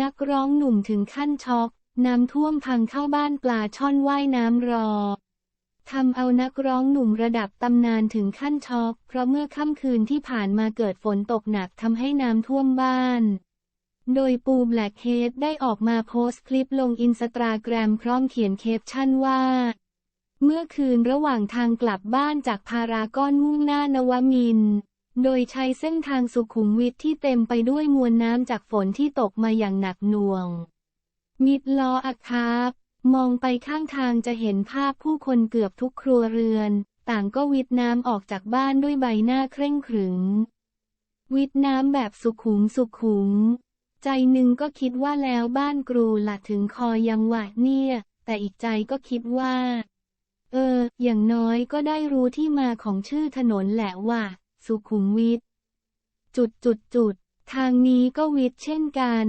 นักร้องหนุ่มถึงขั้นช็อก น้ำท่วมพังเข้าบ้านปลาช่อนว่ายน้ำรอทำเอานักร้องหนุ่มระดับตำนานถึงขั้นช็อก เพราะเมื่อค่ำคืนที่ผ่านมาเกิดฝนตกหนักทำให้น้ำท่วมบ้าน โดยปูแบล็กเฮดได้ออกมาโพสต์คลิปลงอินสตาแกรมพร้อมเขียนเคปชั่นว่า เมื่อคืนระหว่างทางกลับบ้านจากพารากอนมุ่งหน้านวมินทร์ โดยใช้เส้นทางสุขุมวิทที่เต็มไปด้วยมวลน้ำจากฝนที่ตกมาอย่างหนักหน่วง มิดล้ออักคาบมองไปข้างทางจะเห็นภาพผู้คนเกือบทุกครัวเรือน ต่างก็วิดน้ำออกจากบ้านด้วยใบหน้าเคร่งขรึม วิดน้ำแบบสุขุมสุขุม ใจหนึ่งก็คิดว่าแล้วบ้านกรูหละถึงคอยังหวะเนี่ย แต่อีกใจก็คิดว่า เออ อย่างน้อยก็ได้รู้ที่มาของชื่อถนนแหละว่า สุขุมวิทจุดจุดจุดทางนี้ก็วิทเช่นกัน